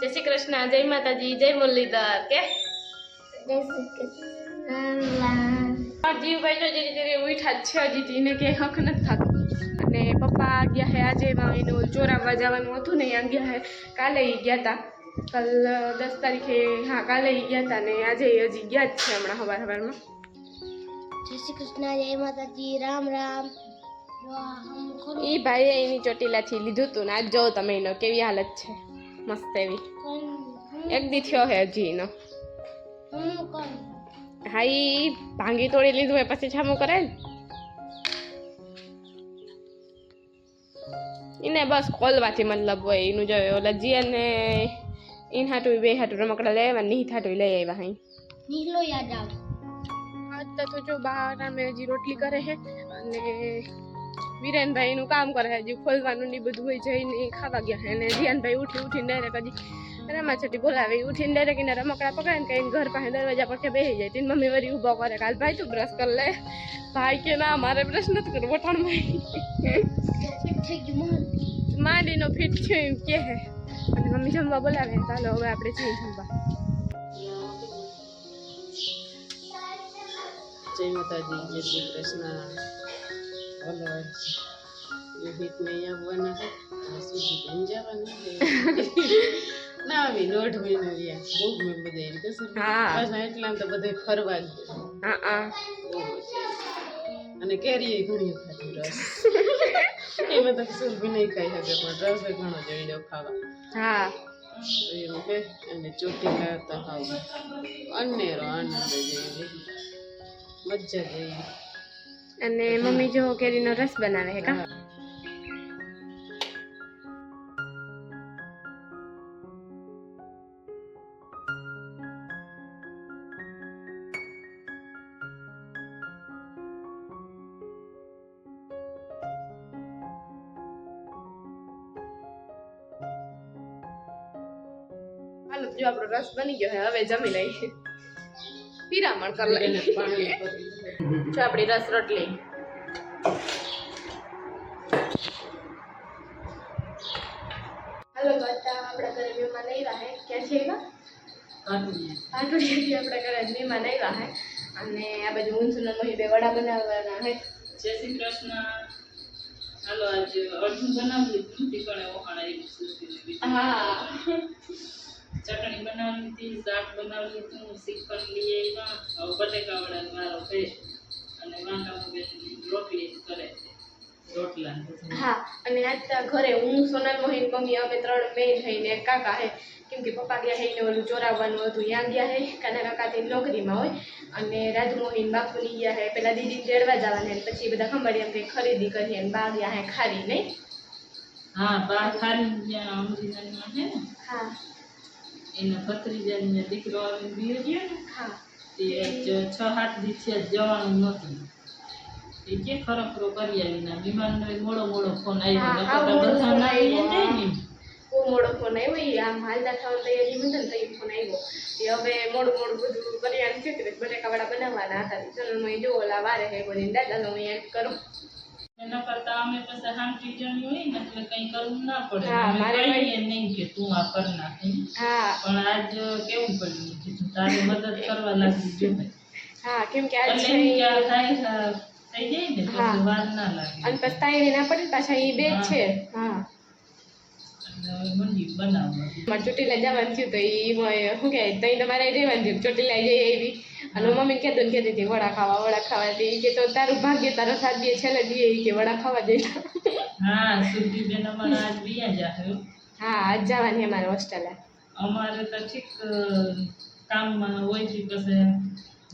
જય શ્રી કૃષ્ણ જય માતાજી જય મુરલીધર કે? જીવભાઈ જો જે રીતે ઉઠા છે હજી તેને કે હક નથી થતું. અને પપ્પા ગયા હે આજે એનું ચોરાવવા જવાનું હતું ને અહીંયા ગયા હે. કાલે ગયા હતા કાલ દસ તારીખે હા કાલે ગયા હતા ને આજે હજી ગયા જ છે હમણાં સવાર સવારમાં જય શ્રી કૃષ્ણ જય માતાજી રામ રામ. એ ભાઈએ એની ચોટીલાથી લીધું હતું ને આજ જો તમે એનો કેવી હાલત છે. મસ્ત એવી. એક દી થયો હે હજીનો હાઈ હા ભાંગી તોડી લીધું હોય પછી છામું કરે ને? એને બસ ખોલવાથી મતલબ હોય એનું જો ઓલા જીયાને એને હાટું બે હાટું રમકડા લઈ આવ્યા નહીં હાટું લઈ આવ્યા અહીં નીલો યાદ આવ. આજ તો જો બહાર અમે હજી રોટલી કરે છે અને વિરેનભાઈ નું કામ કરે હજી ખોલવાનું ને બધું હોય જઈને ખાવા ગયા છે. અને જીયાનભાઈ ઉઠી ઉઠીને ડાયરેક્ટ હજી રમાચટી બોલાવે. ઉઠીને ડાયરેક્ટ એને રમકડા પકડે ને કઈ ઘર પાસે દરવાજા પર બેસી જાય. તેની મમ્મી વરી ઊભો કરે કાલ ભાઈ તું બ્રશ કર લે. ભાઈ કે ના, મારે બ્રશ નથી કરવો મન માંડીનો ફીટ છે એમ કે અને મમ્મી જમવા બોલાવે ચાલો, હવે આપણે જઈએ જમવા. જય માતાજી, જય શ્રી કૃષ્ણ. સુધી બેન જવાના છે ના આવી દોઢ મહિનો બહુ મેં બધા એમ હા. એટલા તો બધે ફરવા જ હા હા. અને કેરી ઘણી ખાધી રસ એમાં તો કશું બી નહીં ખાઈ શકે પણ રસ ઘણો જોઈ ખાવા હા અને ચોટી તો હાવ અનેરો આનંદ મજા જેવી અને મમ્મી જો કેરીનો રસ બનાવે હે કા? જો આપણો રસ બની ગયો હે હવે જમી લઈએ. પીરામણ કરી લઈએ. જો આપણી રસ રોટલી. હાલો તો આપણા ઘરે મહેમાન આવ્યા હે. ક્યાં છે એવા કાઢીએ આપણા ઘરે મહેમાન આવ્યા હે. અને આ બાજુ ઊંચુના મહી બે વડા બનાવવાના હે. જય શ્રી કૃષ્ણ. હાલો આજે અડધું બનાવ્યું હતું ટીકણે ઓહાણા એવી સુસ્તીને હા. ચટણી બનાવી હતી શાક બનાવી હતું શ્રીખંડ લઈ આવ્યા. હવે મારો છે. અને વાંકામાં બેન રોટલી કરે છે રોટલા હા અને આજ ઘરે હું સોનલ મોહિન મમ્મી અમે ત્રણ મેં થઈને કાકા હે કેમ કે પપ્પા ગયા હે ને ઓલું ચોરાવવાનું હતું ત્યાં ગયા હે કાના કાકા તે નોકરીમાં હોય અને રાજુ મોહિન બાપુની ગયા હે પેલા દીદી તેડવા જવાના ને પછી બધા ખંભાળી એમ કંઈ ખરીદી કરી અને બા ગયા હે ખારી નહીં? હા બા ખારી ગયા અમરીનામાં છે ને? હા. એના ભત્રીજાની દીકરો આવીને બી ગયા ને? હા. છ સાત દિવસે જવાનું નહોતું. એ કે ખરખરો કરી આવીને. વિમાનનો મોડો મોડો ફોન આવ્યો. બધા ફોન જાય ને. બહુ મોડો ફોન આવ્યો. ઈ આમ હાલતા થવાની તૈયારી ને તો ફોન આવ્યો. એ હવે મોડું મોડું બધું કર્યા છે કે બટેકાવાળા બનાવવાના હતા. ચલો હું જો ઓલા વારે હે બોલીને દાદા હું હેલ્પ કરું. એના કરતા અમે પછી હાંટી જણી હોય ને એટલે કઈ કરવું ના પડે. મારે કહીએ નહીં કે તું આ કર નાખે. હા. પણ આજ કેવું પડ્યું કીધું તારે મદદ કરવા લાગી જો હા કેમ કે આજ થઈ જાય ને વાર ના લાગે. અને પછી તાઈ ના પડે પાછા એ બે છે. હા. મારે ચોટીલા જવાનું થયું તો એ શું કહે તો તમારે રહેવાનું થયું ચોટીલા જઈ આવી. અને મમ્મીને કહેતું ને કહેતી હતી વડા ખાવા વડા ખાવા તે કે તો તારું ભાગ્ય તારો સાથ દે છેલ્લે દે. ઈ કે વડા ખાવા દે. હા સુધી બેન અમારે આજ બિયા જાહે હા આજ જવાની અમારે હોસ્ટેલે. અમારે તો ઠીક કામમાં હોય છે પછી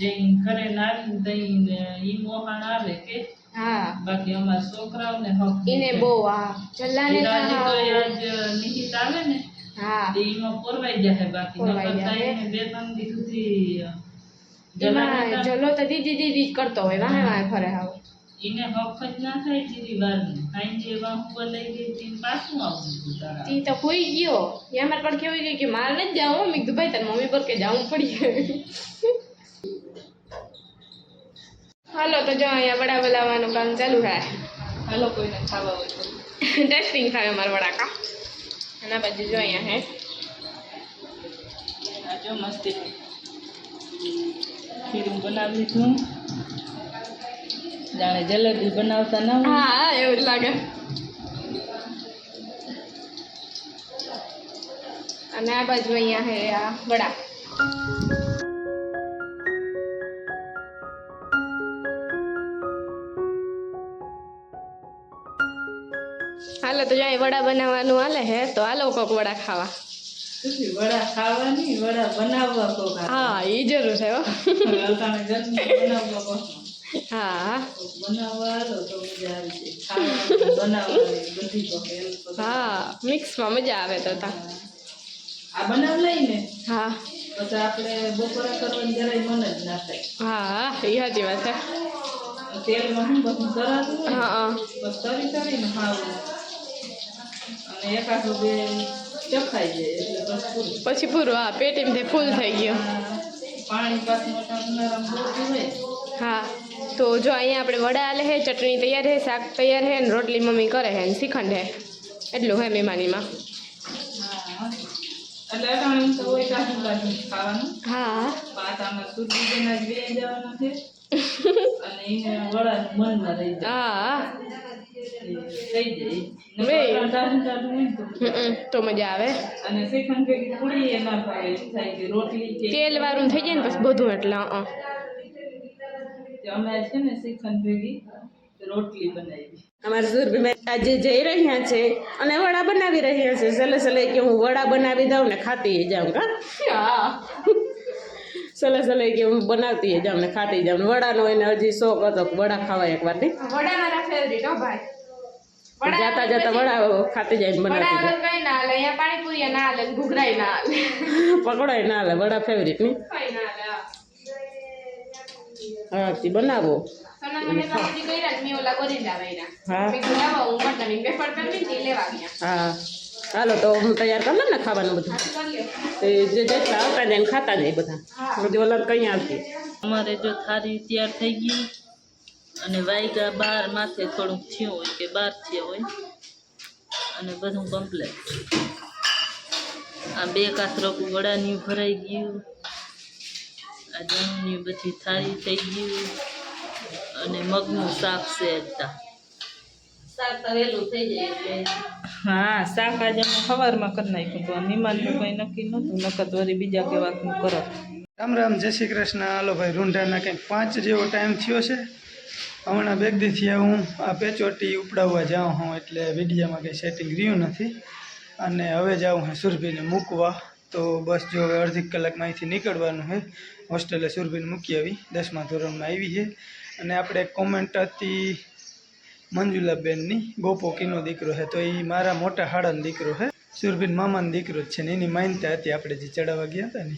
જઈ ઘરે ના આવીને તઈને ઈ મોહાણ આવે કે હા. બાકી અમારા છોકરાઓને હક ઈને બહુ હા. જલ્લાને તો ઈરાની તો હા. આજ નિહિત આવે ને હા. તે ઈમાં જાય બાકી. નકર બે ત્રણ દી સુધી એમાં તો દીદી દીદી કરતો હોય વાહે વાહે ફરે એને હક જ ના થાય જીરી વારની. સાંજે વાહું લઈ ગઈ તી પાછું આવું તારા. તી તો હોઈ ગયો. એ અમારે પણ કેવું કે મારે નથી જાવું. મેં કીધું ભાઈ તાર મમ્મી પર કે જાવું પડી. હાલો તો જો અહીંયા વડા બનાવવાનું કામ ચાલુ થાય. હાલો કોઈને ખાવા હોય તો. ટેસ્ટિંગ થાય અમારા વડાકા આ બાજુ જો અહીંયા હે. જો મસ્તી. ખીરું બનાવી લીધું. જાણે જલેબી બનાવતા ના હા એવું જ લાગે. અને આ બાજુ અહીંયા હે આ વડા. તો જાય વડા બનાવવાનું હાલે હે તો હાલો કોક વડા ખાવા. વડા ખાવાની વડા બનાવવા કોક હા એ જરૂર છે હો. હા. મિક્સમાં મજા આવે તો તા. આ બનાવ લઈને હા. પછી આપણે બપોરા કરવાની જરાય મન જ ના થાય. હા એ સાચી વાત છે. તેલમાં શું બધું તરાતું હા તરી તરીને ખાવું અને એકાદું બે ચખાઈ જાય એટલે બસ પૂરું પછી પૂરું હા પેટીમાંથી ફૂલ થઈ ગયું. પાણી પાછું ઉનાળામાં બહુ હોય. હા તો જો અહીંયા આપણે વડા આલે હે ચટણી તૈયાર હે શાક તૈયાર હે ને રોટલી મમ્મી કરે હે ને શ્રીખંડ હે. એટલું હે મહેમાનીમાં. હા એટલે અટાણે તો હોય કાઢું કાઢું ખાવાનું. હા. તો મજા આવે. તેલ વાળું થઈ જાય ને પછી બધું એટલે અમે છે ને શ્રીખંડ ભેગી રોટલી બનાવી. અમારા સુરભીબેન આજે જઈ રહ્યા છે અને વડા બનાવી રહ્યા છે. સલે સલે કે હું વડા બનાવી દઉં ને ખાતી જાઉં કા? સલે સલાઈ કે હું બનાવતી જાઉં ને ખાતી જાઉં વડાનો એને હજી શોખ હતો વડા ખાવા એક વાર જાતા જાતા વડા ખાતી જાય બનાવતી કઈ ના હાલે. અહીંયા પાણીપુરી ના હાલે ઘૂઘરાય ના હાલે. પકોડાય ના હાલે. વડા ફેવરિટની. હા. તી બનાવો. હા. હાલો તો હું તૈયાર કરી લઉં ને ખાવાનું બધું. એ તે જે જેટલા આવતા જાય ખાતા જાય બધા. બધી ઓલા કંઈ આવતી અમારે જો થાળી તૈયાર થઈ ગઈ અને વાયગા બાર માથે થોડુંક થયું હોય કે બાર થયા હોય. અને બધું કમ્પ્લેટ આ બે કાતરકું વડાની ભરાઈ ગયું. આ જણની બધી થાળી થઈ ગયું. અને મગનું શાક છે શાક તો વહેલું થઈ જાય હા, શાક આજે સવારમાં કરી નાખ્યું તો મહેમાનનું કંઈ નક્કી નહોતું. નકર વળી બીજા કેવાકનું કરત રામ રામ, જય શ્રી કૃષ્ણ. હાલો ભાઈ, રૂંઢાના કંઈક પાંચ જેવો ટાઈમ થયો છે. હમણાં બે દીથી હું આ પેચોટી ઉપડાવવા જાઉં હું એટલે વિડીયામાં કંઈ સેટિંગ રહ્યું નથી. અને હવે જાઉં હું સુરભીને મૂકવા. તો બસ જો હવે અડધી કલાકમાં અહીંથી નીકળવાનું છે. હોસ્ટેલે સુરભીને મૂકી આવી. દસમા ધોરણમાં આવી છે. અને આપણે કોમેન્ટ હતી મંજુલાબેનની ગોપો કીનો દીકરો છે. તો એ મારા મોટા હાડાનો દીકરો છે. સુરભીન મામાનો દીકરો છે ને એની માનતા હતી આપણે જે ચડાવવા ગયા હતા ને.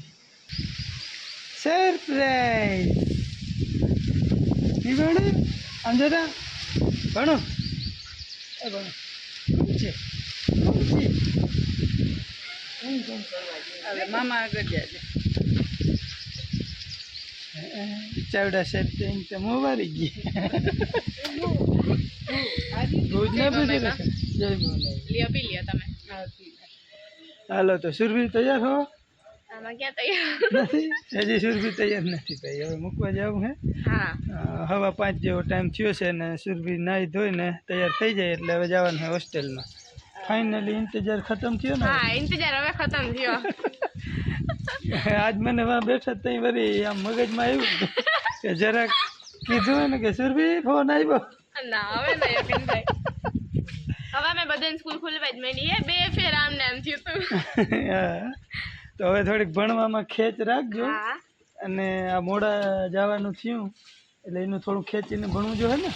સરપ્રાઈઝ! ભણો. એ ભણો. છે. મામા આગળ જાય ચાવડા સેટિંગ તો મોવારી ગઈ ભુજ ના પૂછી લે જય બોલાય લ્યો પી લ્યો તમે. હાલો તો સુરભી તૈયાર હો? આમાં ક્યાં તૈયાર? નથી? હજી સુરભી તૈયાર નથી ભાઈ. હવે મૂકવા જવું હે? હા. અ, હવા પાંચ જેવો ટાઈમ થયો છે ને સુરભી નાહી ધોઈને તૈયાર થઈ જાય એટલે હવે જવાનું છે હોસ્ટેલમાં ફાઇનલી ઇંતજાર ખતમ થયો ને? હા ઇંતજાર હવે ખતમ થયો. આજ મને વાં બેઠા તઈ વળી આમ મગજમાં આવ્યું કે જરાક કીધું હોય ને કે સુરભી ફોન આવ્યો. ના હવે ને યકીનભાઈ હવે અમે બધાને સ્કૂલ ખુલવા જ માંડી હે બે ફેર આમ ને આમ થયું તું તો હવે થોડીક ભણવામાં ખેંચ રાખજો. અને આ મોડા જવાનું થયું એટલે એનું થોડું ખેંચીને ભણવું જોઈએ ને.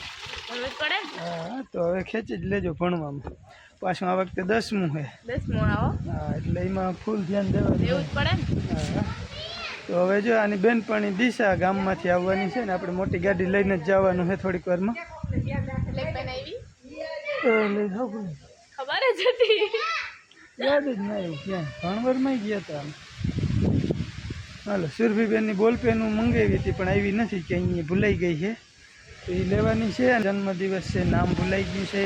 હા તો હવે ખેંચી જ લેજો ભણવામાં. પાછું આ વખતે દસમું છે દસમું આવો. હા એટલે એમાં ફૂલ ધ્યાન દેવા જ પડે હા. તો હવે જો આની બેનપણી દિશા ગામમાંથી આવવાની છે ને આપણે મોટી ગાડી લઈને જ જવાનું છે થોડીક વારમાં એટલે પેન આવી તો લઈ જાઓ ભાઈ. ખબર જ હતી. યાદ જ ના એવું ક્યાં ભણવરમાં ગયા હતા હાલો સુરભીબેનની બોલપેન મંગાવી હતી પણ આવી નથી કે અહીંયા ભૂલાઈ ગઈ છે. તો એ લેવાની છે જન્મદિવસ છે નામ ભૂલાઈ ગયું છે.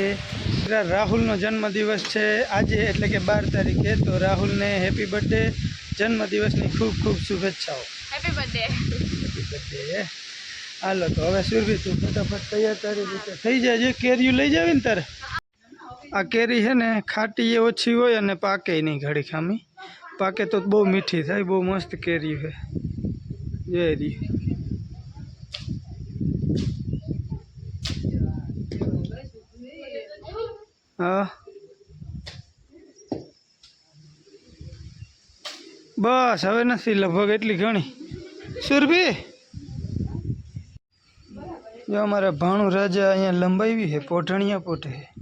રાહુલનો જન્મદિવસ છે આજે એટલે કે બાર તારીખે. તો રાહુલને હેપી બર્થડે જન્મદિવસની ખૂબ ખૂબ શુભેચ્છાઓ. Happy birthday birthday. હાલો તો હવે સુરભી તું ફટાફટ તૈયાર તારી રીતે થઈ જાય કેરીયું લઈ જાવી ને તારે? આ કેરી છે ને, ખાટી એ ઓછી હોય અને પાકે નહીં ઘડી ખામી. પાકે તો બહુ મીઠી થાય, બહુ મસ્ત કેરી છે. જય રી. હા. બસ, હવે નથી, લગભગ એટલી ઘણી. સુરભી? જો અમારા ભાણું રાજા અહીંયા લંબાવી છે, પોઢણિયા પોઢે.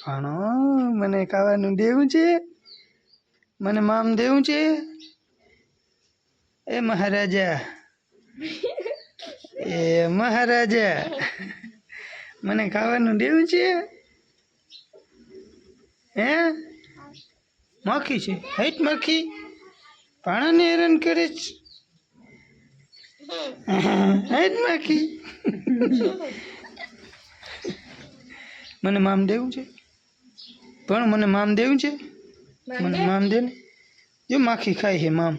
ભાણો મને ખાવાનું દેવું છે? મને મામ દેવું છે? એ મહારાજા. એ મહારાજા. મને ખાવાનું દેવું છે? હે? માખી છે. હાઈટ માખી? પાણાને હેરાન કરે છે? હાઈટ માખી? મને મામ દેવું છે? પણ મને મામ દેવું છે? મને મામ દે ને? જો માખી ખાય છે મામ.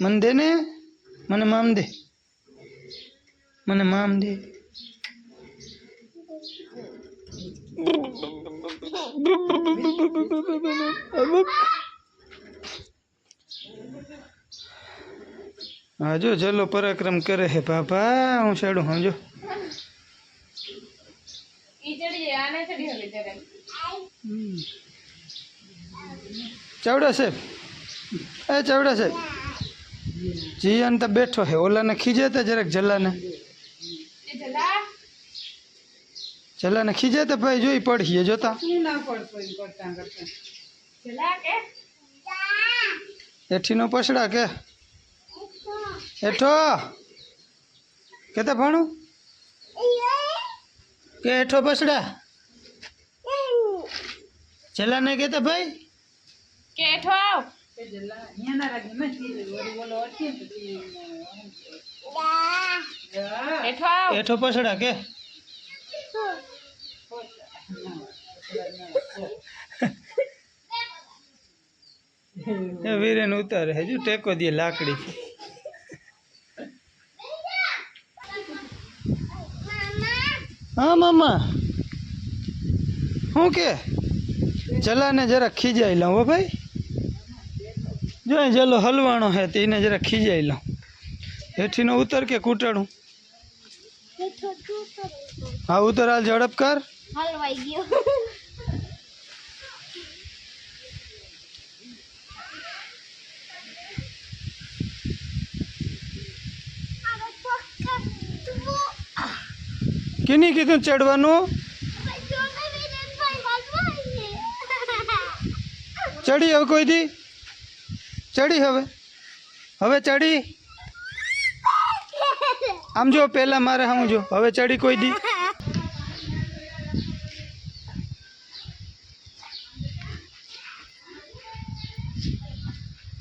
મને દે ને? મને મામ દે. મને મામ દે. હા જો ચલો પરાક્રમ કરે હે બાપા હું ચડું સમજો? ઈ ચડી જાય આને ચડી હવે જરાક ચાવડા સાહેબ એ ચવડે સાહેબ જીયાન તો બેઠો હે ઓલાને તે જરાક જલાને. એ જલા? ખીજે ખીજાતા ભાઈ જોઈ પડીએ જોતા. કે? એઠીનો પસડા કે? એઠો. કેતા ભણું? કે હેઠો પસડા જલાને કેતા ભાઈ? કે હેઠો આવ. હેઠો પસડા કે? વીરેન ઉતારે હજુ ટેકો દે લાકડી. હા મામા શું કે? જલાને જરા ખીજાઈ લઉં હો ભાઈ. જો જલો હલવાણો હે તો એને જરા ખીજાઈ લઉં. હેઠીનો ઉતર કે કૂટાડું હા ઉતર હાલ ઝડપ કર. હલવાઈ ગયો. કેની કીધું ચડવાનું ચડી હવે કોઈ દી ચડી હવે હવે ચડી આમ જો પેલા મારે આમ જો હવે ચડી કોઈ દી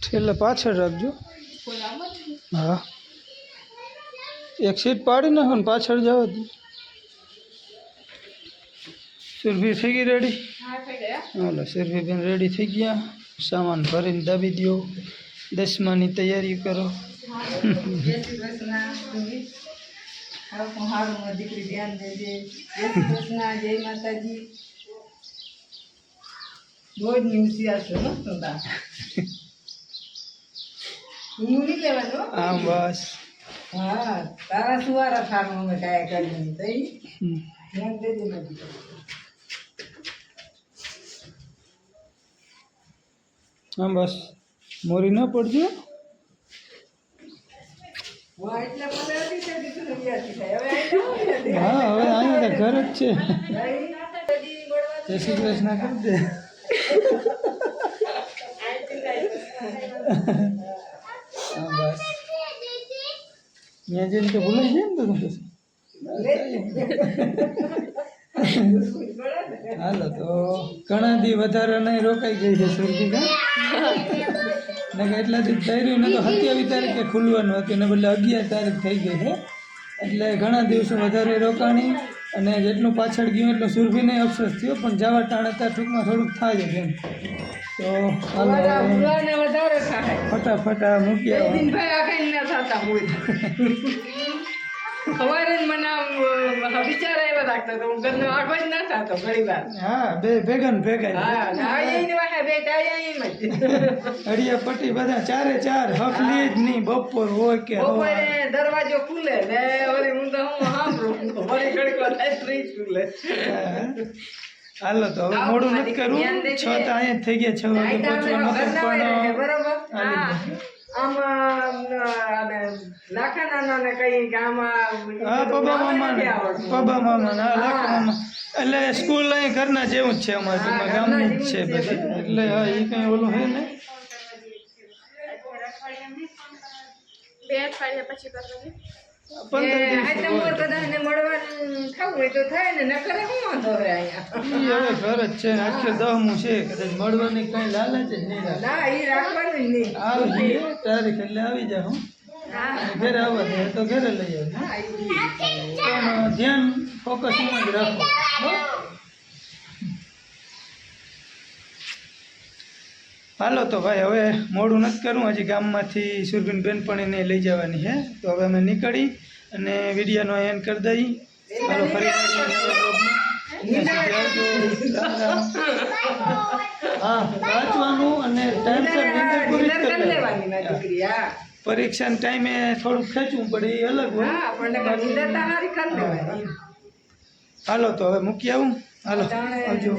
છેલ્લે પાછળ રાખજો હા એક સીટ પાડી નાખો ને પાછળ જવા દે સુરભી થઈ ગઈ રેડી હાલો સુરભીબેન રેડી થઈ ગયા. સામાન ભરીને દાબી દો દસમાની તૈયારી કરો. દીકરી ધ્યાન દેજે જય માતાજી બહુ જ હોશિયાર છો ને તું તાર. ઊંઘ નહીં લેવાનું હો. બસ. હા તારા સુવારા થાનું અમે કાયા કરીને તઈ? ધ્યાન દેજે મારી દીકરી. આમ બસ. મોરી ના પડજો. હા હવે અહીંયા તો ઘર જ છે. જય શ્રી કૃષ્ણ કરી દે. હા બસ. ત્યાં જઈને તો ભૂલાઈ જાય ને તો હાલો તો ઘણા દી વધારે નહીં રોકાઈ ગઈ છે સુરતીકા ને કે એટલા દી થઈ ને તો સત્યાવીસ તારીખે ખુલવાનું હતું ને બદલે અગિયાર તારીખ થઈ ગઈ છે. એટલે ઘણા દિવસો વધારે રોકાણી અને જેટલું પાછળ ગયું એટલો સુરભીને અફસોસ થયો પણ જવા ટાણે ત્યાં ટૂંકમાં થોડુંક થાય છે એમ. તો ફટાફટ મૂકી આવો. સવારે મને તો આખો જ ના થતો ઘણી વાર. હા બે હા વાહે બે અડિયા પટ્ટી બધા ચારે ચાર હક લે જ નહીં બપોર હોય કે. બપોરે દરવાજો ખુલે ને હું તો હું સાંભળું વળી ઘડીક થાય ફ્રીજ ખુલે. હાલો તો હવે મોડું નથી કરવું. છ તો અહીંયા થઈ ગયા છ વાગે પહોંચવાનું. બરોબર? હા. એટલે સ્કૂલ અહીં ઘરના જેવું જ છે અમારે ગામનું જ છે જ બધું. એટલે હા એ કઈ ઓલું હોય ને બે અઠવાડિયા પછી કરવાની. તારીખ એટલે આવી જા હું. ઘરે આવવા દે તો ઘરે લઈ આવે. ધ્યાન ફોકસ એમાં જ રાખો હાલો તો ભાઈ હવે મોડું નથી કરવું. હજી ગામમાંથી સુરભીન બેનપણીને લઈ જવાની છે. તો હવે અમે નીકળી અને વિડીયોનો એન્ડ કરી દઈ. હાલો ફરી. હા વાંચવાનું અને ટાઈમસર નીંદર પૂરી કરી હા. પરીક્ષાના ટાઈમે થોડું ખેંચવું પડે એ અલગ હોય. હા પણ હાલો તો હવે મૂકી આવું. હાલો આવજો.